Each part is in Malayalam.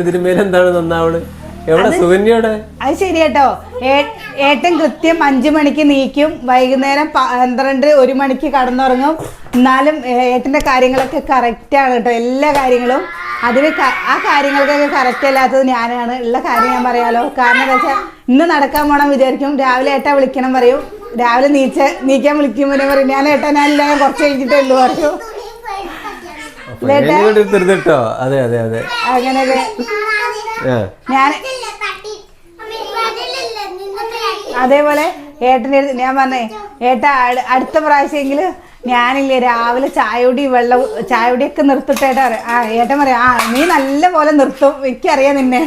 ഇതിന് മേലെന്താണ് നന്നാവണ്? എവിടെ? സുകന്യയുടെ അത് ശരി കേട്ടോ ഏ- ഏട്ടൻ കൃത്യം അഞ്ചു മണിക്ക് നീക്കും. വൈകുന്നേരം പന്ത്രണ്ട് ഒരു മണിക്ക് കടന്നുറങ്ങും. എന്നാലും ഏട്ടന്റെ കാര്യങ്ങളൊക്കെ കറക്റ്റ് ആണ് കേട്ടോ. എല്ലാ കാര്യങ്ങളും. അതിന് ആ കാര്യങ്ങൾക്കൊക്കെ കറക്റ്റ് അല്ലാത്തത് ഞാനാണ്. ഉള്ള കാര്യം ഞാൻ പറയാലോ. കാരണം എന്താ വെച്ചാൽ ഇന്ന് നടക്കാൻ പോണം വിചാരിക്കും. രാവിലെ ഏട്ടാ വിളിക്കണം പറയും. രാവിലെ നീച്ച നീക്കാൻ വിളിക്കുമ്പോൾ പറയും ഞാൻ ഏട്ടാ ഞാനില്ല ഞാൻ കുറച്ച് കഴിഞ്ഞിട്ടേ ഉള്ളൂ പറയും. തിരുന്നിട്ടോ അതെ അതെ അതെ. അങ്ങനെ ഞാൻ അതേപോലെ ഏട്ടന്റെ ഞാൻ പറഞ്ഞേ ഏട്ടാ അട്- അടുത്ത പ്രാവശ്യമെങ്കിലും ഞാനില്ലേ രാവിലെ ചായയുടെ വെള്ളം ചായയുടെയൊക്കെ നിർത്തിട്ടേട്ടാ. ആ ഏട്ടൻ പറയാം ആ നീ നല്ല പോലെ നിർത്തും. എനിക്കറിയാം നിന്നെ.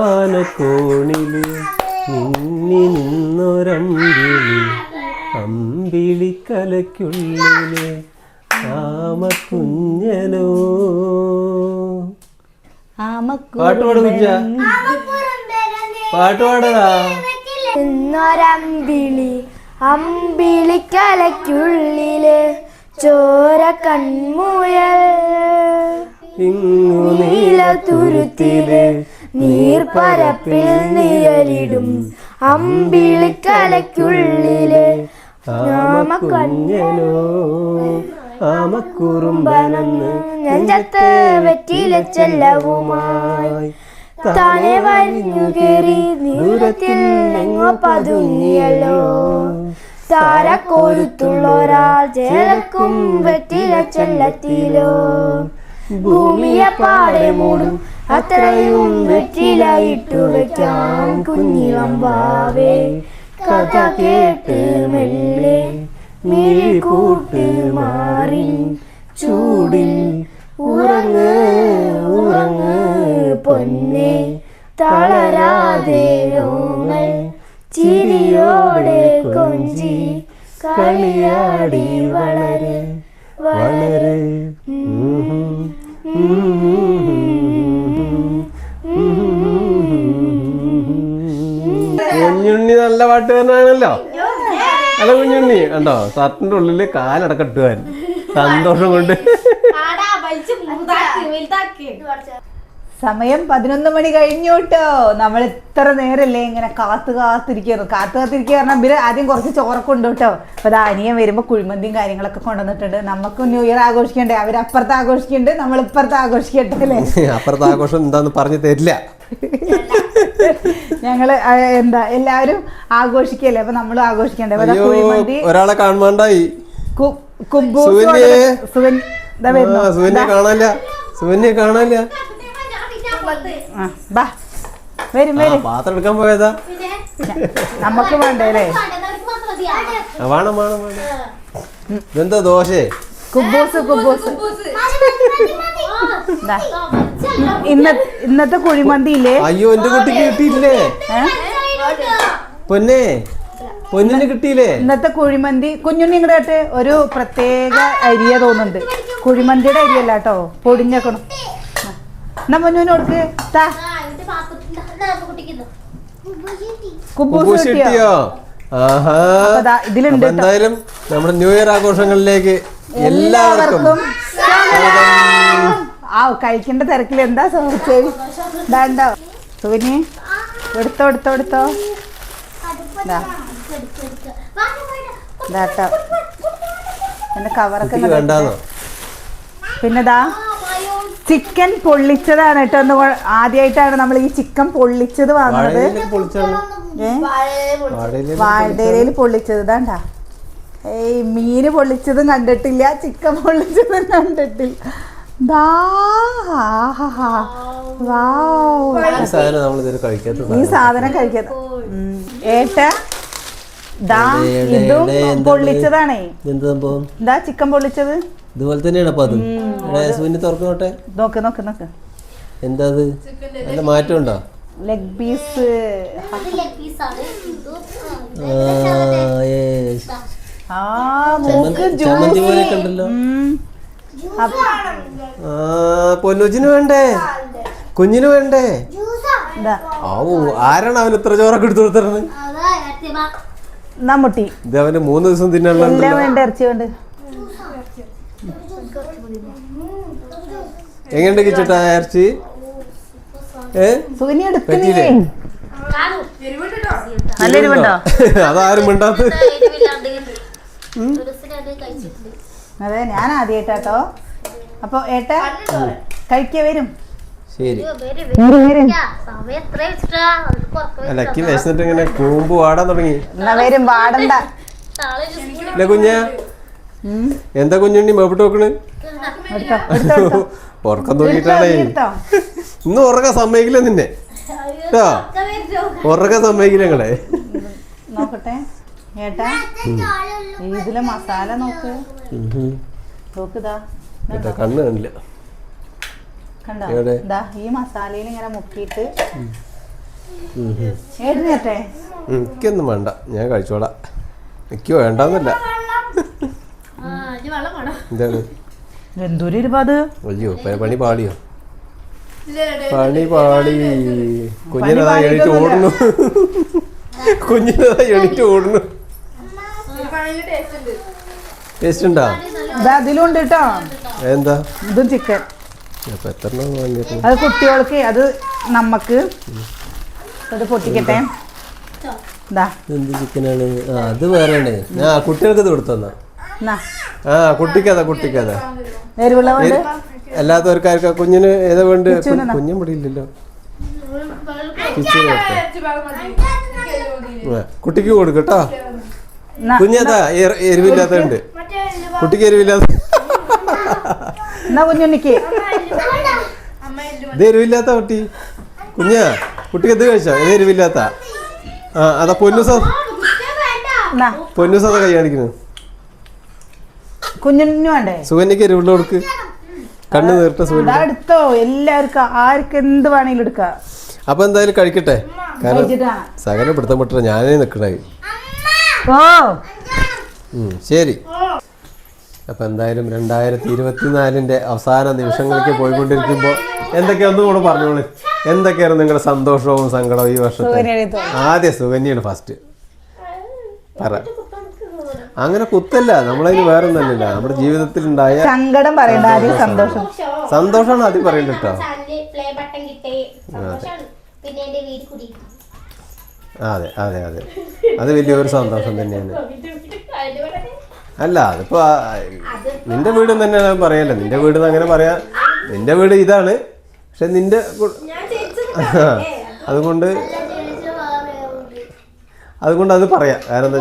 അങ്ങാനക്കോണിൽ അമ്പിളിക്കലയ്ക്കുള്ളിലെ ആമക്കുഞ്ഞനോ. പാട്ട് പാട് കുഞ്ഞ പാട്ട് പാടടാ എന്നൊരമ്പിളി അമ്പിളിക്കലയ്ക്കുള്ളിൽ ചോര കൺമുയൽ. ഇങ്ങു നീല തുരുത്തിൽ നീർപ്പരപ്പിൽ നിഴലിടും അമ്പിളിക്കലയ്ക്കുള്ളിൽ ആമക്കുഞ്ഞനോ ആമക്കുറുമ്പനെന്ന് നെഞ്ചത്ത് വെറ്റില ചെല്ലവുമായി താനെ വരിഞ്ഞു കയറി ദൂരത്തിൽ എങ്ങോ പതുങ്ങിയല്ലോ. താരക്കോരുത്തുള്ള ഒരാൾ ചേലക്കും വെറ്റില ചെല്ലത്തിലോ ഭൂമിയെ പാടെ മൂടും അത്രയും വെറ്റിലായിട്ടു വെക്കാം കുഞ്ഞിളമ്പാവേ. കഥ കേട്ട് മെല്ലെ മേൽക്കൂട്ട് കൂട്ട് മാറി. ചൂടിൽ ഉറങ്ങ് ഉറങ്ങ് പൊന്നെ തളരാതെ ചിരിയോടെ കൊഞ്ചി കളിയാടി വളരെ വളര്. കുഞ്ഞുണ്ണി നല്ല പാട്ടുകാരനാണല്ലോ അല്ല കുഞ്ഞുണ്ണി കണ്ടോ? ഷർട്ടിന്റെ ഉള്ളിൽ കാലടക്കട്ടുവാൻ സന്തോഷം കൊണ്ട്. സമയം പതിനൊന്ന് മണി കഴിഞ്ഞു കേട്ടോ. നമ്മൾ ഇത്ര നേരല്ലേ ഇങ്ങനെ കാത്തു കാത്തിരിക്കുന്നു. കാത്തു കാത്തിരിക്കുക പറഞ്ഞാൽ ഇവർ ആദ്യം കുറച്ച് ചോറൊക്കെ കേട്ടോ. അപ്പൊ അത് അനിയൻ വരുമ്പോ കുഴിമന്തിയും കാര്യങ്ങളൊക്കെ കൊണ്ടുവന്നിട്ടുണ്ട്. നമുക്ക് ന്യൂ ഇയർ ആഘോഷിക്കണ്ടേ? അവർ അപ്പുറത്ത് ആഘോഷിക്കുന്നുണ്ട് നമ്മൾ ഇപ്പുറത്ത് ആഘോഷിക്കട്ടെ അല്ലേ? അപ്പുറത്ത് ആഘോഷം എന്താന്ന് പറഞ്ഞു തരില്ല. ഞങ്ങൾ എന്താ എല്ലാവരും ആഘോഷിക്കല്ലേ അപ്പൊ നമ്മളും ആഘോഷിക്കണ്ടേ? കുഴിമന്തി ഒരാളെ കാണാണ്ടായി കു- കുബൂസ് സുകന്യേ. കൊണ്ടുവന്ന്- സുകൻ- ദാ വരുന്നു. ആ, സുകന്യെ കാണാനില്ല. സുകന്യെ കാണാനില്ല. വരും വരും. പാത്രം എടുക്കാൻ പോയതാ. നമുക്ക് വേണ്ടേ അല്ലേ ആ, വേണം വേണം വേണം. ഇതെന്താ ദോശേ? കുബൂസ് കുബൂസ് ദാ. ഇന്ന ഇന്നത്തെ കുഴിമന്തി ഇല്ലേ അയ്യോ എന്റെ കുട്ടിക്ക് കിട്ടിയില്ലേ? പൊന്നെ പൊന്നിന് കിട്ടിയില്ലേ? ഇന്നത്തെ കുഴിമന്തി കുഞ്ഞുണ്ണി ഇങ്ങോട്ട് ഒരു പ്രത്യേക അരിയ തോന്നുന്നുണ്ട്. കുഴിമന്തിയുടെ അരിയല്ല കേട്ടോ പൊടിഞ്ഞേക്കണം. എന്നാ പൊന്നുവിന് കൊടുക്ക്. താ. കുബൂസ് കിട്ടിയോ? ഇതിലുണ്ട് എന്തായാലും നമ്മുടെ ന്യൂ ഇയർ ആഘോഷങ്ങളിലേക്ക് എല്ലാവർക്കും. ആ കഴിക്കേണ്ട തിരക്കിൽ എന്താ ചോദിച്ചത് ഇതാണ്ടോ. സുവിനി എടുത്തോ എടുത്തോ എടുത്തോ. ഇതാട്ടോ. എന്റെ കവറൊക്കെ പിന്നെതാ ചിക്കൻ പൊള്ളിച്ചതാണ് കേട്ടോ. ഒന്ന് ആദ്യമായിട്ടാണ് നമ്മൾ ഈ ചിക്കൻ പൊള്ളിച്ചത് വാങ്ങുന്നത് വാഴയിലയിൽ പൊള്ളിച്ചത്. ഇതാണ്ടാ. ഏയ് മീന് പൊള്ളിച്ചതും കണ്ടിട്ടില്ല. ചിക്കൻ പൊള്ളിച്ചതും കണ്ടിട്ടില്ല. ഈ സാധനം കഴിക്കാത്ത ഏട്ട ദാ ഇതും പൊള്ളിച്ചതാണേ. എന്ത് സംഭവം? ദാ ചിക്കൻ പൊള്ളിച്ചത്. ഇതുപോലെ തന്നെയാണ് അപ്പൊ അതും? സുവിന് തുറക്കോട്ടെ നോക്ക് നോക്ക് നോക്ക്. എന്താ അത്? നല്ല മാറ്റം ഉണ്ടോ ലെഗ് പീസ് ആ മൂക്ക് ചമ്മന്തി പോലെ ജ്യൂസി പൊന്നുജിന് വേണ്ടേ? കുഞ്ഞിന് വേണ്ടേ? ഓ ആവൂ ആരാണ് അവന് ഇത്ര ചോറൊക്കെ എടുത്തു കൊടുത്തത് നമ്മുട്ടി. ഇത് അവന് മൂന്ന് ദിവസം തിന്നാനുള്ള വേണ്ട ഇറച്ചി വേണ്ട എങ്ങനെയുണ്ട് കിച്ചട്ടാ ഇറച്ചി? അതാരും മിണ്ടാത്ത അതെ ഞാൻ ആദ്യമായിട്ടാട്ടോ അപ്പൊ ഏട്ട കഴിക്ക വരും. ശരി. വിശന്നിട്ട് ഇങ്ങനെ കൂമ്പ് വാടാൻ തുടങ്ങി. എന്നാ വരും കുഞ്ഞ. എന്താ കുഞ്ഞുണ്ണി മേപ്പിട്ട് നോക്കണ് ഉറക്കം തോന്നിട്ടാണേ ഇന്ന് ഉറക്കം സമ്മതിക്കില്ല നിന്നെ. കേട്ടോ ഉറക്കം സമ്മതിക്കില്ല നിങ്ങളെ. നോക്കട്ടെ. ഏട്ടാ? ഇതിലെ മസാല നോക്ക്. നോക്കുതാ. കണ്ണ് കണ്ടില്ല. കണ്ടോ? ഇതാ ഈ മസാലയിൽ ഇങ്ങനെ മുക്കിയിട്ട്. ഏട്ടനേട്ടെ എനിക്കൊന്നും വേണ്ട. ഞാൻ കഴിച്ചോളാം. എനിക്ക് വേണ്ടെന്നല്ല. എന്താണ്? അയ്യോ പണി പാളിയോ? പണി പാളി. കുഞ്ഞിനതാ എണീറ്റ് ഓടുന്നു. കുഞ്ഞിനതാ എണീറ്റ് ഓടുന്നു. ടേസ്റ്റ് ഉണ്ടോ. ഇത് അതിലുണ്ട് കേട്ടോ എന്താ? ഇതും ചിക്കൻ അത് കുട്ടികൾക്ക് അത് നമ്മക്ക് അത് പൊട്ടിക്കട്ടെ. ഇതാ എന്ത് ചിക്കനാണ് അത് വേറെയാണ്. ആ കുട്ടികൾക്ക് ഇത് കൊടുത്തന്നാ. ആ കുട്ടിക്കതാ കുട്ടിക്കതാ. അല്ലാത്തവർക്കാർക്ക് കുഞ്ഞിന് ഏതാ വേണ്ട? കുഞ്ഞും ഇവിടെ ഇല്ലല്ലോ. കുട്ടിക്ക് കൊടുക്കട്ടോ കുഞ്ഞതാ എരിവില്ലാത്തണ്ട് എരിവില്ലാത്തതുണ്ട്. കുട്ടിക്ക് എരിവില്ലാത്ത എന്നാ കുഞ്ഞുണ്ണിക്ക്? ഇത് എരിവില്ലാത്ത കുട്ടി. കുഞ്ഞാ കുട്ടിക്ക് എന്ത് കഴിച്ചോ? ഇത് എരിവില്ലാത്ത. ആ അതാ പൊന്നുസ എന്നാ പൊന്നുസ കൈ കാണിക്കുന്നു. കുഞ്ഞുണ്ണി വേണ്ടേ? സുകന്യക്ക് എരിവുള്ള കൊടുക്ക്. കണ്ണു നേരിട്ട എടുത്തോ. എല്ലാവർക്കും ആർക്ക് എന്ത് വേണമെങ്കിലും എടുക്കാം. അപ്പൊ എന്തായാലും കഴിക്കട്ടെ. കാരണം സകല പിടുത്തം പെട്ട ഞാനേ നിക്കണേ ശരി. അപ്പൊ എന്തായാലും രണ്ടായിരത്തി ഇരുപത്തിനാലിന്റെ അവസാന നിമിഷങ്ങളിലേക്ക് പോയിക്കൊണ്ടിരിക്കുമ്പോ എന്തൊക്കെ ഒന്നും കൂടെ പറഞ്ഞോളൂ. എന്തൊക്കെയാണ് നിങ്ങളുടെ സന്തോഷവും സങ്കടവും ഈ വർഷത്തെ? ആദ്യം സുകന്യാണ് ഫസ്റ്റ് പറ. അങ്ങനെ കുത്തല്ല. നമ്മളതിന് വേറെ ഒന്നല്ല നമ്മുടെ ജീവിതത്തിൽ ഉണ്ടായ സങ്കടം പറയണ്ട ആദ്യം സന്തോഷം. സന്തോഷമാണ് ആദ്യം പറയുന്നത് കേട്ടോ. പ്ലേ ബട്ടൺ കിട്ടി സന്തോഷാണ് പിന്നെ എന്റെ വീട് കൂടി അതെ അതെ അതെ. അത് വലിയൊരു സന്തോഷം തന്നെയാണ്. അല്ല അതിപ്പോ നിന്റെ വീട് ഞാൻ പറയല്ല നിന്റെ വീട് അങ്ങനെ പറയാ. നിന്റെ വീട് ഇതാണ്. പക്ഷെ നിന്റെ അതുകൊണ്ട് അതുകൊണ്ട് അത് പറയാം. കാരണം എന്താ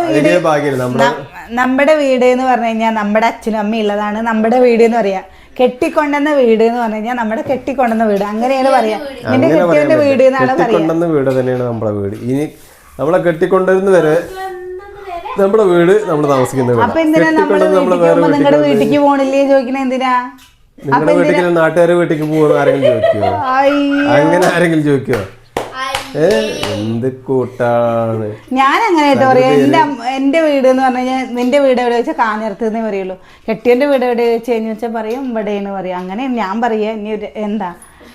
വെച്ചെങ്കിൽ ഭാഗ്യം നമ്മുടെ നമ്മുടെ വീട് എന്ന് പറഞ്ഞു കഴിഞ്ഞാൽ നമ്മുടെ അച്ഛനും അമ്മയും ഉള്ളതാണ്. നമ്മുടെ വീട് എന്ന് പറയാ. കെട്ടിക്കൊണ്ടെന്ന വീട് എന്ന് പറഞ്ഞു കഴിഞ്ഞാൽ നമ്മുടെ കെട്ടിക്കൊണ്ടെന്ന വീട്. അങ്ങനെയാണ് പറയാ. നിന്റെ കെട്ടിയവന്റെ വീട്. എന്നാണ് പറയാ. വീട് തന്നെയാണ് നമ്മുടെ വീട്. ഇനി നമ്മളെ കെട്ടിക്കൊണ്ടിരുന്ന വരെ നമ്മുടെ വീട് നമ്മൾ താമസിക്കുന്ന വീട്. നമ്മൾ വേറെ നിങ്ങളുടെ വീട്ടിലേക്ക് പോണില്ലേ ചോദിക്കണ എന്തിനാ? നിങ്ങളുടെ വീട്ടിൽ നാട്ടുകാരെ വീട്ടിലേക്ക് പോകുന്ന ആരെങ്കിലും ചോദിക്കുവോ? അങ്ങനെ ആരെങ്കിലും ചോദിക്കുവോ? ഏ എന്ത് കൂട്ടാണ്? ഞാൻ അങ്ങനെ പറയാ. എന്റെ വീട് എന്ന് പറഞ്ഞു കഴിഞ്ഞാൽ നിന്റെ വീട് എവിടെ വെച്ചാൽ കാഞ്ഞിരത്ത് എന്നേ പറയുള്ളൂ. കെട്ടിയന്റെ വീട് എവിടെ വെച്ച് കഴിഞ്ഞു വെച്ചാൽ പറയും ഇവിടെയെന്ന് പറയും. അങ്ങനെ ഞാൻ പറയാ ഇനി എന്താ?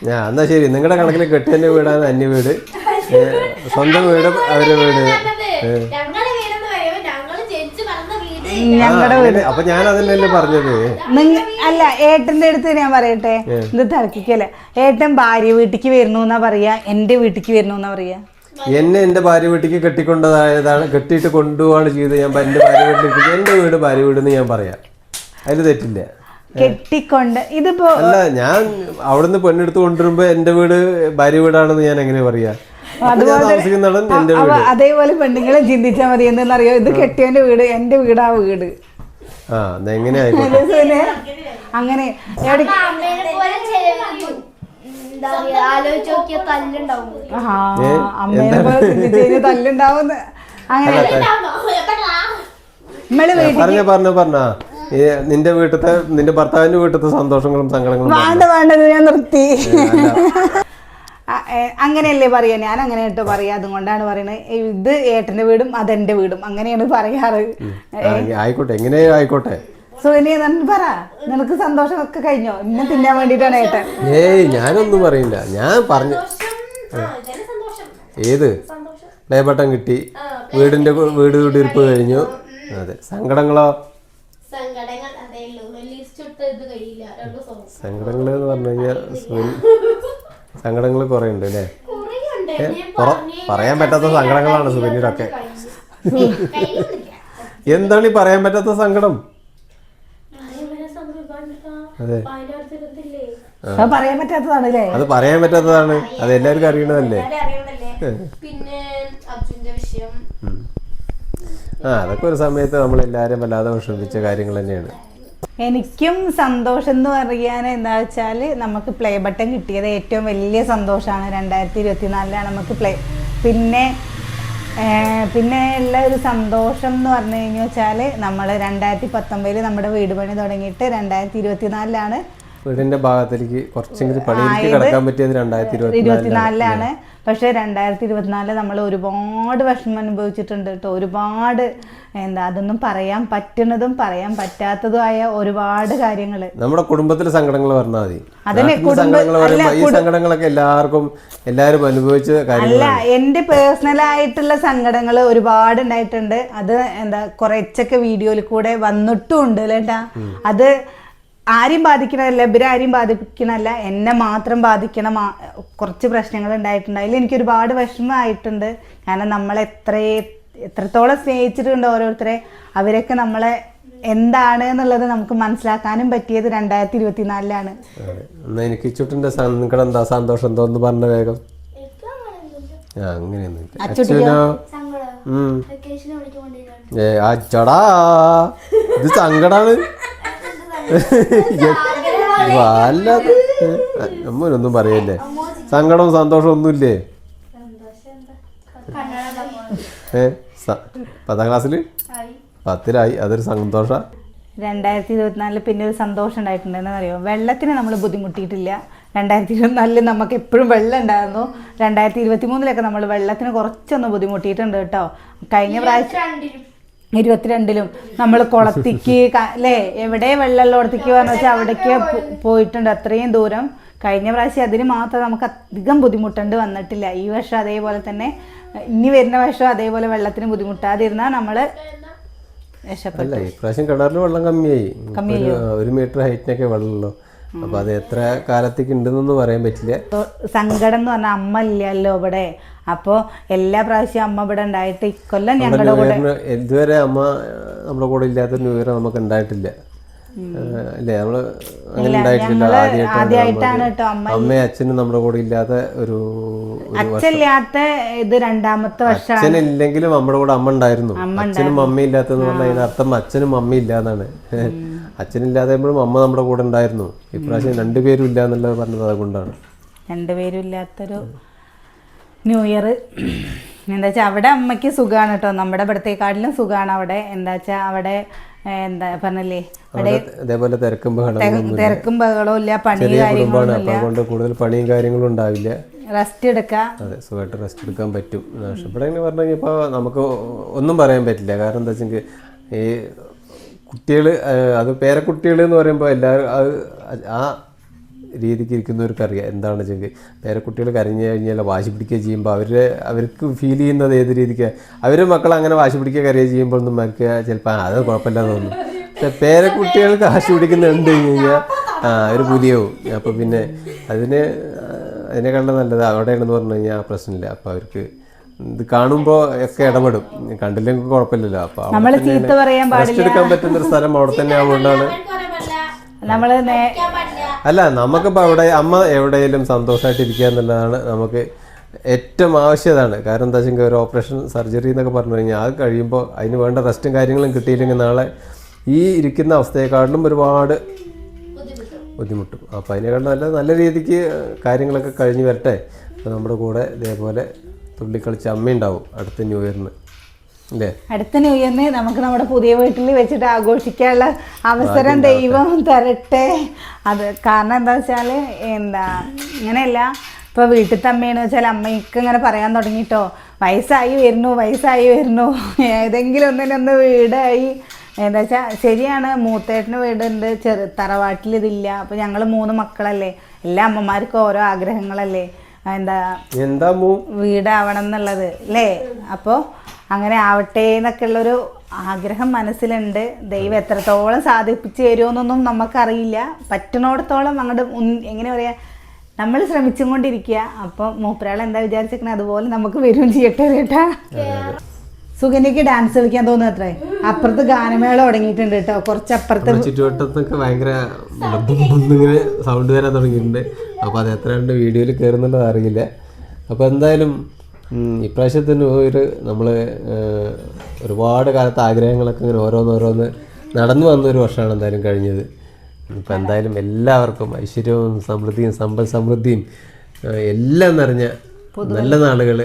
ഞാൻ എന്നാ ശരി നിങ്ങളുടെ കണക്കിൽ കെട്ടിയന്റെ വീടാണ് അന്യ വീട്. സ്വന്തം വീട് അവരുടെ വീട്. ഞങ്ങളുടെ വീട്. അപ്പൊ ഞാൻ അതന്നെയല്ലേ പറഞ്ഞത്. അല്ല ഏട്ടന്റെ അടുത്ത് ഞാൻ പറയട്ടെ? ഇത് തർക്കിക്കല്ലേ ഏട്ടൻ ഭാര്യ വീട്ടിക്ക് വരുന്നു എന്നാ പറയാ? എന്റെ വീട്ടിക്ക് വരുന്നു എന്നാ പറയാ? എന്നെ എന്റെ ഭാര്യ വീട്ടിലേക്ക് കെട്ടിക്കൊണ്ടതായതാണ് കെട്ടിയിട്ട് കൊണ്ടുപോവാണ് ചെയ്തത്. ഞാൻ എന്റെ ഭാര്യ വീട്ടിലേക്ക് എന്റെ വീട് ഭാര്യ വീട് എന്ന് ഞാൻ പറയാം. അതിൽ തെറ്റില്ല. കെട്ടിക്കൊണ്ട് ഇതിപ്പോ അല്ല ഞാൻ അവിടുന്ന് പെണ്ണെടുത്ത് കൊണ്ടുവരുമ്പോ എന്റെ വീട് ഭാര്യ വീടാണെന്ന് ഞാൻ എങ്ങനെ പറയാ? വീട്. അതേപോലെ പെണ്ണുങ്ങളെ ചിന്തിച്ചാൽ മതി. എന്തെന്നറിയോ ഇത് കെട്ടിയവന്റെ വീട് എന്റെ വീടാ വീട്. അങ്ങനെ. അമ്മേനെ പോലെ തല്ലുണ്ടാവും. ആ അമ്മേനെ പോലെ ചിന്തിച്ച് കഴിഞ്ഞാൽ അങ്ങനെ. പറഞ്ഞ പറഞ്ഞ പറഞ്ഞ. നിന്റെ വീട്ടിലത്തെ നിന്റെ ഭർത്താവിന്റെ വീട്ടിലത്തെ സന്തോഷങ്ങളും സങ്കടങ്ങളും. വേണ്ട വേണ്ടത് ഞാൻ നിർത്തി. അങ്ങനെയല്ലേ പറയാ? ഞാൻ അങ്ങനെ കേട്ടോ പറയാ. അതുകൊണ്ടാണ് പറയുന്നത്. ഇത് ഏട്ടന്റെ വീടും അതെന്റെ വീടും. അങ്ങനെയാണ് പറയാറ്. ആയിക്കോട്ടെ. എങ്ങനെ ആയിക്കോട്ടെ? സുനി നന്ദി പറ. നിനക്ക് സന്തോഷമൊക്കെ കഴിഞ്ഞോ? ഇന്നെ തിന്നാൻ വേണ്ടിയിട്ടാണ് ഏട്ടൻ. ഏയ് ഞാനൊന്നും പറയില്ല. ഞാൻ പറഞ്ഞു ഏത്? ഡേബട്ടം കിട്ടി. വീടിന്റെ വീട് കുടിയിരിപ്പ് കഴിഞ്ഞു. അതെ. സങ്കടങ്ങളോ? സങ്കടങ്ങൾ എന്ന് പറഞ്ഞു കഴിഞ്ഞാൽ സങ്കടങ്ങൾ കുറേ ഉണ്ട് അല്ലേ പറയാൻ പറ്റാത്ത സങ്കടങ്ങളാണ് കഴിയുന്നില്ല. എന്താണ് ഈ പറയാൻ പറ്റാത്ത സങ്കടം? അതെ? അത് പറയാൻ പറ്റാത്തതാണ് അല്ലേ അത് പറയാൻ പറ്റാത്തതാണ്. അത് എല്ലാവർക്കും അറിയണതല്ലേ? പിന്നെ അർജുന്റെ വിഷയം. ആ അതൊക്കെ ഒരു സമയത്ത് നമ്മൾ എല്ലാവരും വല്ലാതെ വിഷമിപ്പിച്ച കാര്യങ്ങൾ തന്നെയാണ്. എനിക്കും സന്തോഷം എന്ന് പറയാൻ എന്താ വെച്ചാൽ നമുക്ക് പ്ലേ ബട്ടൺ കിട്ടിയത് ഏറ്റവും വലിയ സന്തോഷമാണ്. രണ്ടായിരത്തി ഇരുപത്തിനാലിലാണ് നമുക്ക് പ്ലേ പിന്നെ പിന്നെ ഉള്ള ഒരു സന്തോഷം എന്ന് പറഞ്ഞു കഴിഞ്ഞു വെച്ചാൽ നമ്മൾ രണ്ടായിരത്തി പത്തൊമ്പതിൽ നമ്മുടെ വീട് പണി തുടങ്ങിയിട്ട് രണ്ടായിരത്തി ഇരുപത്തിനാലിലാണ് വീടിന്റെ ഭാഗത്തേക്ക് കുറച്ചെങ്കിലും പണിയിലേക്ക് കിടക്കാൻ പറ്റിയത് രണ്ടായിരത്തി ഇരുപത്തി ഇരുപത്തിനാലിലാണ് പക്ഷെ രണ്ടായിരത്തി ഇരുപത്തിനാലിൽ നമ്മൾ ഒരുപാട് വിഷമം അനുഭവിച്ചിട്ടുണ്ട് കേട്ടോ. ഒരുപാട് എന്താ അതൊന്നും പറയാൻ പറ്റുന്നതും പറയാൻ പറ്റാത്തതുമായ ഒരുപാട് കാര്യങ്ങൾ നമ്മുടെ കുടുംബത്തിലെ സങ്കടങ്ങൾ പറഞ്ഞാൽ മതി. അതന്നെ, ഈ സങ്കടങ്ങളൊക്കെ എല്ലാവർക്കും എല്ലാവരും അനുഭവിച്ച അല്ല എന്റെ എന്റെ പേഴ്സണൽ ആയിട്ടുള്ള സങ്കടങ്ങൾ ഒരുപാട് ഉണ്ടായിട്ടുണ്ട്. അത് എന്താ കുറച്ചൊക്കെ വീഡിയോയിൽ കൂടെ വന്നിട്ടും ഉണ്ട് അല്ലേട്ടാ അത് ആരെയും ബാധിക്കണമല്ല ഇവരെ ആരെയും ബാധിക്കണമല്ല എന്നെ മാത്രം ബാധിക്കണ കുറച്ച് പ്രശ്നങ്ങൾ ഉണ്ടായിട്ടുണ്ട്. അതിൽ എനിക്ക് ഒരുപാട് വിഷമമായിട്ടുണ്ട്. കാരണം നമ്മൾ എത്ര എത്രത്തോളം സ്നേഹിച്ചിട്ടുണ്ട് ഓരോരുത്തരെ അവരൊക്കെ നമ്മളെ എന്താണ് എന്നുള്ളത് നമുക്ക് മനസ്സിലാക്കാനും പറ്റിയത് രണ്ടായിരത്തി ഇരുപത്തിനാലിലാണ്. എനിക്ക് ചുട്ടിന്റെ സങ്കടം എന്താ സന്തോഷം തോന്നുന്നു പറഞ്ഞ വേഗം. അങ്ങനെയൊന്നും ഇത് സങ്കടാണ്. വല്ലാതെ? അമ്മനൊന്നും പറയല്ലേ? സങ്കടവും സന്തോഷവും ഒന്നുമില്ലേ? ഏ പത്താം ക്ലാസ്സിൽ പത്തിലായി. അതൊരു സന്തോഷ രണ്ടായിരത്തി ഇരുപത്തിനാലിൽ പിന്നെ ഒരു സന്തോഷം ഉണ്ടായിട്ടുണ്ടെന്ന് എന്നറിയോ വെള്ളത്തിന് നമ്മൾ ബുദ്ധിമുട്ടിയിട്ടില്ല. രണ്ടായിരത്തി ഇരുപത്തിനാലിൽ നമുക്ക് എപ്പോഴും വെള്ളം ഉണ്ടായിരുന്നു. രണ്ടായിരത്തി ഇരുപത്തി മൂന്നിലൊക്കെ നമ്മൾ വെള്ളത്തിന് കുറച്ചൊന്ന് ബുദ്ധിമുട്ടിയിട്ടുണ്ട് കേട്ടോ. കഴിഞ്ഞ പ്രാവശ്യം ഇരുപത്തിരണ്ടിലും നമ്മൾ കുളത്തിക്ക് അല്ലേ എവിടെ വെള്ളമുള്ളടത്തേക്ക് പറഞ്ഞു വെച്ചാൽ അവിടേക്ക് പോയിട്ടുണ്ട്. അത്രയും ദൂരം. കഴിഞ്ഞ പ്രാവശ്യം അതിന് മാത്രം നമുക്ക് അധികം ബുദ്ധിമുട്ടുണ്ട് വന്നിട്ടില്ല. ഈ വർഷം അതേപോലെ തന്നെ ഇനി വരുന്ന വർഷം അതേപോലെ വെള്ളത്തിന് ബുദ്ധിമുട്ടാതിരുന്നാൽ നമ്മൾ അല്ല ഇപ്രാവശ്യം കിണറിൽ വെള്ളം കമ്മിയായി. ഒരു മീറ്റർ ഹൈറ്റിനൊക്കെ വെള്ളമല്ലോ അപ്പൊ അത് എത്ര കാലത്തേക്ക് ഉണ്ടെന്നൊന്നും പറയാൻ പറ്റില്ല. സങ്കടം എന്ന് പറഞ്ഞാൽ അമ്മ ഇല്ലല്ലോ ഇവിടെ. അപ്പോൾ എല്ലാ പ്രാവശ്യം അമ്മ ഇവിടെ ഉണ്ടായിട്ട് ഇക്കൊല്ലം ഞങ്ങളുടെ കൂടെ ഇതുവരെ അമ്മ നമ്മുടെ കൂടെ ഇല്ലാത്ത ന്യൂ ഇയർ നമുക്ക് ഉണ്ടായിട്ടില്ല. ആദ്യമായിട്ടാണ് കേട്ടോ അമ്മ അമ്മയും അച്ഛനും നമ്മുടെ കൂടെ ഇല്ലാത്ത ഒരു അച്ഛനില്ലാത്ത ഇത് രണ്ടാമത്തെ വർഷം അച്ഛനില്ലെങ്കിലും നമ്മുടെ കൂടെ അമ്മ ഉണ്ടായിരുന്നു. അച്ഛനും അമ്മയില്ലാത്തെന്ന് പറഞ്ഞാൽ അർത്ഥം അച്ഛനും അമ്മ ഇല്ലാന്നാണ് അച്ഛനില്ലാതെപ്പോഴും അമ്മ നമ്മുടെ കൂടെ ഉണ്ടായിരുന്നു. ഇപ്രാവശ്യം രണ്ടുപേരും ഇല്ല എന്നുള്ളത് പറഞ്ഞത് അതുകൊണ്ടാണ്. രണ്ടുപേരും ഇല്ലാത്തൊരു ന്യൂ ഇയർ എന്താ വെച്ചാൽ അവിടെ അമ്മയ്ക്ക് സുഖമാണ് കേട്ടോ നമ്മുടെ ഇവിടത്തെക്കാട്ടിലും സുഖമാണ് അവിടെ. എന്താ വെച്ചാൽ അവിടെ എന്താ പറഞ്ഞില്ലേ? ഇതേപോലെ തിരക്കും തിരക്കും ബഹളവും ഇല്ല പണി അതുകൊണ്ട് കൂടുതൽ പണിയും കാര്യങ്ങളും ഉണ്ടാവില്ല. റെസ്റ്റ് എടുക്കാം. അതെ സുഖമായിട്ട് റെസ്റ്റ് എടുക്കാൻ പറ്റും. ഇവിടെ എങ്ങനെ പറഞ്ഞു ഇപ്പോൾ നമുക്ക് ഒന്നും പറയാൻ പറ്റില്ല. കാരണം എന്താ വെച്ചെങ്കിൽ ഈ കുട്ടികൾ അത് പേരക്കുട്ടികൾ എന്ന് പറയുമ്പോൾ എല്ലാവരും ആ രീതിക്ക് ഇരിക്കുന്നവർക്കറിയാം എന്താണ് ചെങ്ക് വേറെ കുട്ടികൾ കരഞ്ഞു കഴിഞ്ഞാൽ വാശി പിടിക്കുക ചെയ്യുമ്പോൾ അവരെ അവർക്ക് ഫീൽ ചെയ്യുന്നത് ഏത് രീതിക്ക്? അവരെ മക്കൾ അങ്ങനെ വാശി പിടിക്കുക കരയുക ചെയ്യുമ്പോൾ ഒന്നും നമുക്ക് ചിലപ്പോൾ അത് കുഴപ്പമില്ലാന്ന് തോന്നും. പക്ഷെ പേരക്കുട്ടികൾക്ക് വാശി പിടിക്കുന്നുണ്ട് കഴിഞ്ഞാൽ ആ അവർ പുലിയാവും. അപ്പോൾ പിന്നെ അതിന് അതിനെക്കാളും നല്ലത് അവിടെയാണെന്ന് പറഞ്ഞു കഴിഞ്ഞാൽ ആ പ്രശ്നമില്ല. അപ്പോൾ അവർക്ക് ഇത് കാണുമ്പോൾ ഒക്കെ ഇടപെടും. കണ്ടില്ലെങ്കിൽ കുഴപ്പമില്ലല്ലോ. അപ്പോൾ റെസ്റ്റ് എടുക്കാൻ പറ്റുന്ന ഒരു സ്ഥലം അവിടെ തന്നെ ആവുകൊണ്ടാണ് നമ്മൾ നേ അല്ല നമുക്കിപ്പോൾ അവിടെ അമ്മ എവിടെയെങ്കിലും സന്തോഷമായിട്ട് ഇരിക്കുക എന്നുള്ളതാണ് നമുക്ക് ഏറ്റവും ആവശ്യതാണ്. കാരണം എന്താ വെച്ചാൽ ഒരു ഓപ്പറേഷൻ സർജറി എന്നൊക്കെ പറഞ്ഞു കഴിഞ്ഞാൽ അത് കഴിയുമ്പോൾ അതിന് വേണ്ട റെസ്റ്റും കാര്യങ്ങളും കിട്ടിയില്ലെങ്കിൽ നാളെ ഈ ഇരിക്കുന്ന അവസ്ഥയെക്കാട്ടിലും ഒരുപാട് ബുദ്ധിമുട്ടും. അപ്പോൾ അതിനേക്കാളും നല്ല നല്ല രീതിക്ക് കാര്യങ്ങളൊക്കെ കഴിഞ്ഞ് വരട്ടെ. അപ്പോൾ നമ്മുടെ കൂടെ ഇതേപോലെ തുള്ളിക്കളിച്ച അമ്മയുണ്ടാവും അടുത്ത ന്യൂ ഇയറിന്. അടുത്ത ന്യൂ ഇയറിന് നമുക്ക് നമ്മുടെ പുതിയ വീട്ടിൽ വെച്ചിട്ട് ആഘോഷിക്കാനുള്ള അവസരം ദൈവം തരട്ടെ. അത് കാരണം എന്താ വെച്ചാൽ എന്താ ഇങ്ങനെയല്ല. ഇപ്പോൾ വീട്ടിൽ തമ്മേന്ന് വെച്ചാൽ അമ്മയ്ക്ക് ഇങ്ങനെ പറയാൻ തുടങ്ങിട്ടോ. വയസ്സായി വരുന്നു വയസ്സായി വരുന്നു. ഏതെങ്കിലും ഒന്നിനൊന്ന് വീടായി. എന്താ വെച്ചാൽ ശരിയാണ്. മൂത്തേട്ടന് വീടുണ്ട് ചെറു തറവാട്ടിൽ ഇതില്ല. അപ്പോൾ ഞങ്ങൾ മൂന്ന് മക്കളല്ലേ. എല്ലാ അമ്മമാർക്കും ഓരോ ആഗ്രഹങ്ങളല്ലേ. എന്താ എന്താ വീടാവണം എന്നുള്ളത്. അല്ലേ അപ്പോൾ അങ്ങനെ ആവട്ടെ എന്നൊക്കെ ഉള്ളൊരു ആഗ്രഹം മനസ്സിലുണ്ട്. ദൈവം എത്രത്തോളം സാധിപ്പിച്ചു തരുമെന്നൊന്നും നമുക്കറിയില്ല. പറ്റുന്നിടത്തോളം അങ്ങോട്ട് എങ്ങനെ പറയാ നമ്മൾ ശ്രമിച്ചും കൊണ്ടിരിക്കുക. അപ്പം മൂപ്പരാൾ എന്താ വിചാരിച്ചിരിക്കണേ? അതുപോലെ നമുക്ക് വരും ചെയ്യട്ടെ കേട്ടാ? സുഗന്യക്ക് ഡാൻസ് കളിക്കാൻ തോന്നുന്നു അത്രേ. അപ്പുറത്ത് ഗാനമേള തുടങ്ങിയിട്ടുണ്ട് കേട്ടോ. കുറച്ച് അപ്പുറത്ത് ചുറ്റുവട്ടത്തൊക്കെ ഭയങ്കര ഇങ്ങനെ സൗണ്ട് വരാൻ തുടങ്ങിയിട്ടുണ്ട്. അപ്പോൾ അത് എത്ര വീഡിയോയിൽ കയറുന്നുണ്ടോ അറിയില്ല. അപ്പോൾ എന്തായാലും ഇപ്രാവശ്യത്തിന് ഒരു നമ്മൾ ഒരുപാട് കാലത്ത് ആഗ്രഹങ്ങളൊക്കെ ഇങ്ങനെ ഓരോന്നോരോന്ന് നടന്നു വന്ന ഒരു വർഷമാണ് എന്തായാലും കഴിഞ്ഞത്. ഇപ്പം എന്തായാലും എല്ലാവർക്കും ഐശ്വര്യവും സമൃദ്ധിയും സമ്പൽ സമൃദ്ധിയും എല്ലാം നിറഞ്ഞ നല്ല നാളുകൾ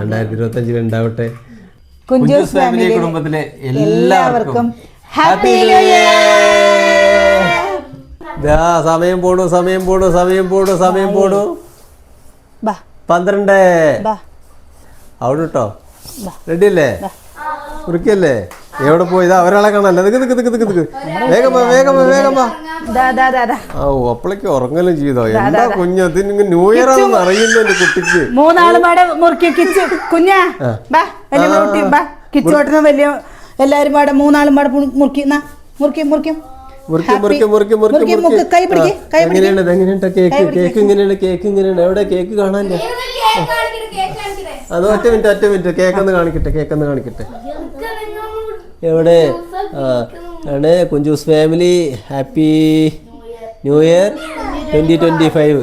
രണ്ടായിരത്തി ഇരുപത്തഞ്ചിൽ ഉണ്ടാവട്ടെ. കുഞ്ചൂസ് ഫാമിലി കുടുംബത്തിലെ എല്ലാവർക്കും ഹാപ്പി ന്യൂ ഇയർ ദാ സമയം പോണു സമയം പോണു സമയം പോണു സമയം പോണു. ബാ. പന്ത്രണ്ട്. അവിടെ കേട്ടോ. റെഡി അല്ലേ കുറിക്കല്ലേ എവിടെ പോയി? ഇതാ ഒരാളെ കാണാല്ലേ നിക്ക് നിക്ക് നിക്ക് നിക്ക് നിക്ക്. വേഗം വാ വേഗം വേഗം അപ്പളേക്ക് ഉറങ്ങലും ചെയ്തോ? എന്താ കുഞ്ഞു? അതിന് ന്യൂ ഇയർ ആണെന്ന് അറിയില്ല എന്റെ കുട്ടിക്ക്? മൂന്നാളും പാടെ മുറുക്കി കിച്ചു. കുഞ്ഞാ ബാ വലിയ കിച്ചോട്ടനും വലിയ എല്ലാരും പാടെ മൂന്നാളും പാടെ മുറു- മുറുക്കി. മുറുക്കി മുറിക്കും. എങ്ങനെയാണ് എങ്ങനെയുണ്ട് കേക്ക് കേക്ക് ഇങ്ങനെയാണ് കേക്ക് ഇങ്ങനെയാണ് എവിടെ കേക്ക് കാണാനില്ല അത് ഒറ്റ മിനിറ്റ് ഒറ്റ മിനിറ്റ്. കേക്ക് ഒന്ന് കാണിക്കട്ടെ കേക്ക് ഒന്ന് കാണിക്കട്ടെ. എവിടെ? ആണ് Kunjoos family happy new year twenty twenty five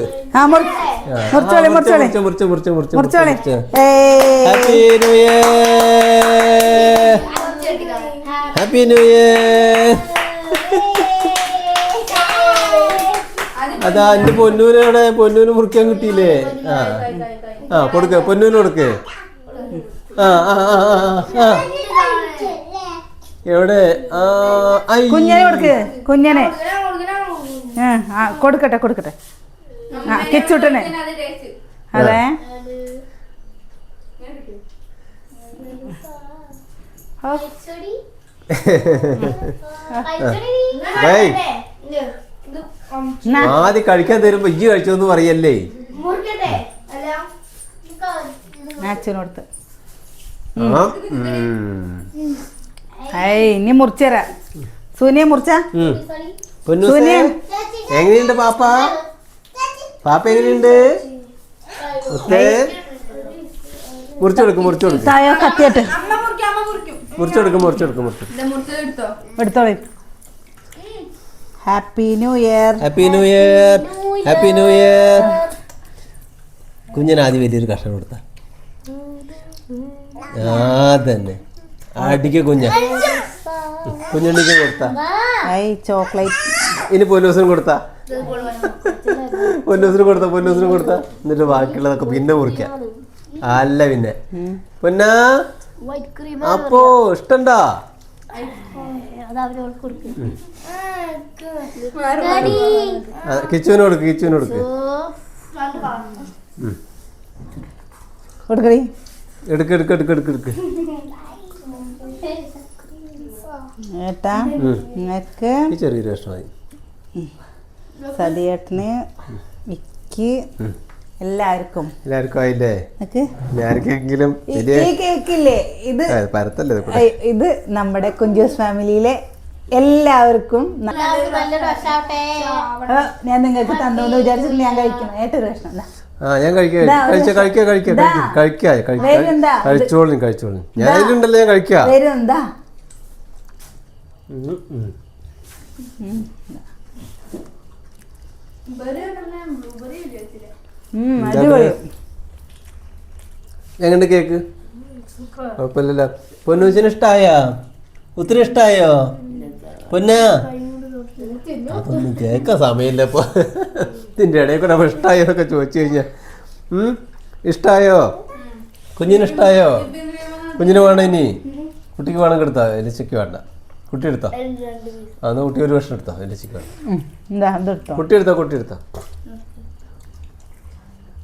happy new year happy new year അതാ എന്റെ പൊന്നൂനവിടെ പൊന്നൂന് മുറിക്കാൻ കിട്ടിയില്ലേ? ആ. ആ കൊടുക്ക പൊന്നൂന് കൊടുക്ക്. ആ ആ ആ ആ, എവിടെ? ആ. കുഞ്ഞനെ കൊടുക്ക് കുഞ്ഞനെ. ആ, ആ കൊടുക്കട്ടെ കൊടുക്കട്ടെ. ആ കിച്ചുട്ടനെ. അതെ. എന്നാ, ആദ്യം കഴിക്കാൻ തരുമ്പോ ഇജ്ജ് കഴിച്ചോന്ന് പറയല്ലേ? ഇനി മുറിച്ചരാ. സൂനിയെ മുറിച്ച? എങ്ങനെയുണ്ട് പാപ്പ? പാപ്പ എങ്ങനെയുണ്ട്? മുറിച്ചെടുക്കും മുറിച്ചു കൊടുക്കും മുറിച്ചു കൊടുക്കും തായോ കത്തിയട്ട് മുറിച്ചു കൊടുക്കും മുറിച്ചു കൊടുക്കും മുറിച്ചു എടുത്തോളി. Happy new year happy new year happy new year കുഞ്ഞിന് ആദ്യം വലിയൊരു കഷ്ണം കൊടുത്ത. ആ തന്നെ അടിക്ക കുഞ്ഞ. കുഞ്ഞുണ്ണിക്ക് കൊടുത്ത. ഐ ചോക്ലേറ്റ്. ഇനി പൊന്നൂസിന് കൊടുത്ത. പൊന്നൂസിന് കൊടുത്ത പൊന്നൂസിന് കൊടുത്ത. എന്നിട്ട് ബാക്കിയുള്ളതൊക്കെ പിന്നെ മുറിക്കാം. അല്ല പിന്നെ. പൊന്നാ അപ്പോ ഇഷ്ടണ്ടാ? കിച്ചുവിന് കൊടുക്ക് കിച്ചുവിന് കൊടുക്ക്. കൊടുക്കടി. എടുക്ക് എടുക്ക് എടുക്ക് എടുക്ക് എടുക്ക്. ഏട്ടാ ഈ ചെറിയൊരു കഷ്ണം മതി സതിയേട്ടന് വിക്കി എല്ലാവർക്കും. എല്ലാവർക്കും ആയില്ലേ? ആർക്കെങ്കിലും ഈ കേക്കില്ലേ? ഇത് പരത്തല്ലേ ഇത് നമ്മുടെ കുഞ്ചൂസ് ഫാമിലിയിലെ എല്ലാവർക്കും ഞാൻ നിങ്ങൾക്ക് തന്നോന്ന് വിചാരിച്ചിട്ട് ഞാൻ കഴിക്കണം ഏറ്റൊരു കഷ്ണം. ദാ. ആ ഞാൻ കഴിക്കാം ഇതാ, കഴിച്ച കഴിക്കാം കഴിക്കാം ഇതാ. കഴിക്കാം കഴിക്കാം വേഗം ഇതാ. കഴിച്ചോളും കഴിച്ചോളും ഞാൻ ഇതിലുണ്ടല്ലോ ഞാൻ കഴിക്കാം. എന്താ. എങ്ങനെ കേക്ക്? കുഴപ്പമില്ല പൊന്നൂസിന് ഇഷ്ടായോ? ഒത്തിരി ഇഷ്ടായോ? പൊന്ന? അതൊന്നും കേൾക്കാൻ സമയമില്ല ഇപ്പൊ. ഇതിന്റെ ഇടയിൽ കൂടെ ഇഷ്ടായോ എന്നൊക്കെ ചോദിച്ചു കഴിഞ്ഞാ. ഇഷ്ടായോ? കുഞ്ഞിന് ഇഷ്ടായോ? കുഞ്ഞിന് വേണോ ഇനി? കുട്ടിക്ക് വേണമെങ്കിൽ എടുത്താ? എലിച്ചയ്ക്ക് വേണ്ട. കുട്ടി എടുത്തോ? അന്ന് കുട്ടി ഒരു വർഷം എടുത്തോ? എലിച്ചയ്ക്ക് വേണ്ട കുട്ടി എടുത്തോ? കുട്ടി എടുത്തോ?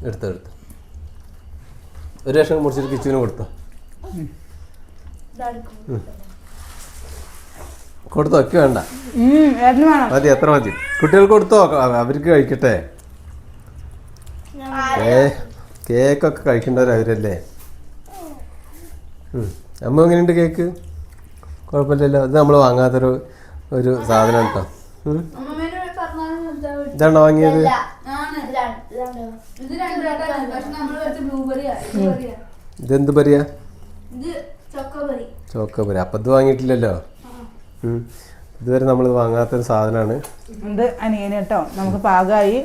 എടുത്തോ എടുത്തോ. ഒരു ലക്ഷം മുറിച്ചിട്ട് കിച്ചുവിന് കൊടുത്തോ. കൊടുത്തോ ഒക്കെ വേണ്ട. മതി എത്ര മതി. കുട്ടികൾക്ക് കൊടുത്തോ അവർക്ക് കഴിക്കട്ടെ. ഏ കേക്കൊക്കെ കഴിക്കേണ്ടവർ അവരല്ലേ? ഉം. അമ്മ എങ്ങനെയുണ്ട് കേക്ക്? കുഴപ്പമില്ലല്ലോ. ഇത് നമ്മൾ വാങ്ങാത്തൊരു ഒരു സാധനം കേട്ടോ ഉം. ഇതാണോ വാങ്ങിയത് ഇത് രണ്ടായിട്ടാണ് പക്ഷെ നമ്മൾ വെച്ച ബ്ലൂബെറിയാ ബ്ലൂബെറിയാ ഇതെന്ത് ചൊക്കോബെറി ചോക്കോബരി. അപ്പം ഇത് വാങ്ങിയിട്ടില്ലല്ലോ? ഉം. ഇതുവരെ നമ്മൾ വാങ്ങാത്തൊരു സാധനമാണ് ഇത് അനിയന് കേട്ടോ. നമുക്ക് പാകമായി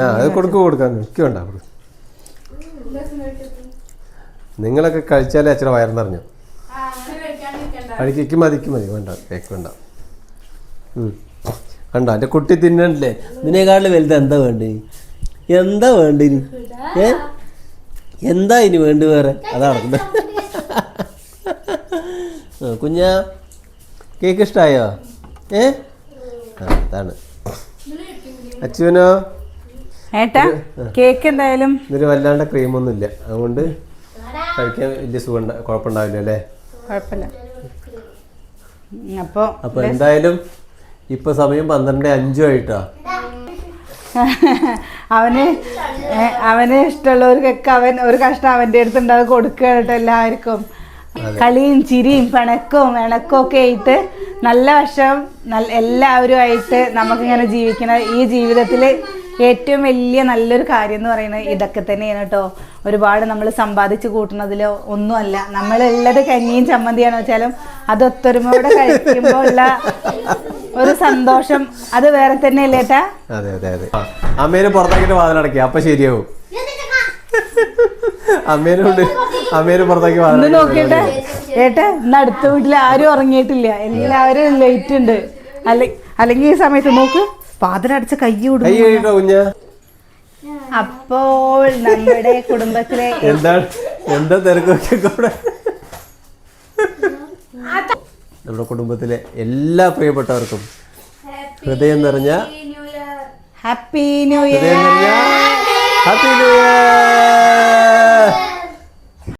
ആ അത് കൊടുക്കു കൊടുക്കാൻ കൊടു. നിങ്ങളൊക്കെ കഴിച്ചാലേ അച്ഛനെ വയറിന്നറിഞ്ഞു കഴിക്കും മതിക്കും മതി. വേണ്ട കേക്ക് വേണ്ട. ഉം. കണ്ടോ? എന്റെ കുട്ടി തിന്നണ്ടല്ലേ? ഇതിനേക്കാളും വലുത് എന്താ വേണ്ടി? എന്താ വേണ്ടി ഏ? എന്താ ഇനി വേണ്ടി വേറെ? അതാണ് കുഞ്ഞ കേക്ക് ഇഷ്ടമായോ ഏ? ആ അതാണ്. അച്ചുവിനോ ഏട്ടാ കേക്ക് എന്തായാലും? ഇതിന് വല്ലാണ്ട് ക്രീമൊന്നുമില്ല അതുകൊണ്ട് കഴിക്കാൻ വലിയ സുഖം കുഴപ്പമുണ്ടാവില്ല അല്ലേ? കുഴപ്പമില്ല. അപ്പോൾ അപ്പൊ എന്തായാലും ഇപ്പൊ സമയം പന്ത്രണ്ട് അഞ്ചു ആയിട്ടാ. അവന് അവന് ഇഷ്ടമുള്ളവർക്കൊക്കെ അവൻ ഒരു കഷ്ടം അവന്റെ അടുത്ത് ഉണ്ടാവും കൊടുക്കുക കേട്ടോ എല്ലാവർക്കും. കളിയും ചിരിയും പിണക്കവും ഇണക്കവും ഒക്കെ ആയിട്ട് നല്ല വശം നല്ല എല്ലാവരുമായിട്ട് നമുക്കിങ്ങനെ ജീവിക്കുന്ന ഈ ജീവിതത്തിൽ ഏറ്റവും വലിയ നല്ലൊരു കാര്യം എന്ന് പറയുന്നത് ഇതൊക്കെ തന്നെയാണ് കേട്ടോ. ഒരുപാട് നമ്മൾ സമ്പാദിച്ചു കൂട്ടുന്നതിലോ ഒന്നുമല്ല നമ്മളുള്ളത് കഞ്ഞിയും ചമ്മന്തിയാണെന്ന് വെച്ചാലും അത് ഒത്തൊരുമയോടെ കഴിക്കുമ്പോൾ ഉള്ള ഒരു സന്തോഷം. അത് വേറെ തന്നെയല്ലേ ഏട്ടാ? അതെ അതെ അതെ. അമ്മേനെ പുറത്താക്കിട്ട് വാതിലടക്കി. അപ്പൊ ശരിയാവും. അമ്മേനോട് അമ്മേന് പുറത്താക്കി വാതിൽ നോക്കിട്ട് നോക്കിയിട്ട്. ഏട്ടാ ഇന്ന് അടുത്ത വീട്ടിൽ ആരും ഉറങ്ങിയിട്ടില്ല. എല്ലാവരും ലേറ്റ് ഉണ്ട്. അല്ലെ അല്ലെങ്കിൽ ഈ സമയത്ത് നോക്ക് പാതിരടച്ച് കൈ കുഞ്ഞ? അപ്പോൾ നമ്മുടെ കുടുംബത്തിലെ എന്താ എന്താ തിരക്കൊക്കെ കൂടെ? നമ്മുടെ കുടുംബത്തിലെ എല്ലാ പ്രിയപ്പെട്ടവർക്കും ഹൃദയം നിറഞ്ഞ happy new year happy new year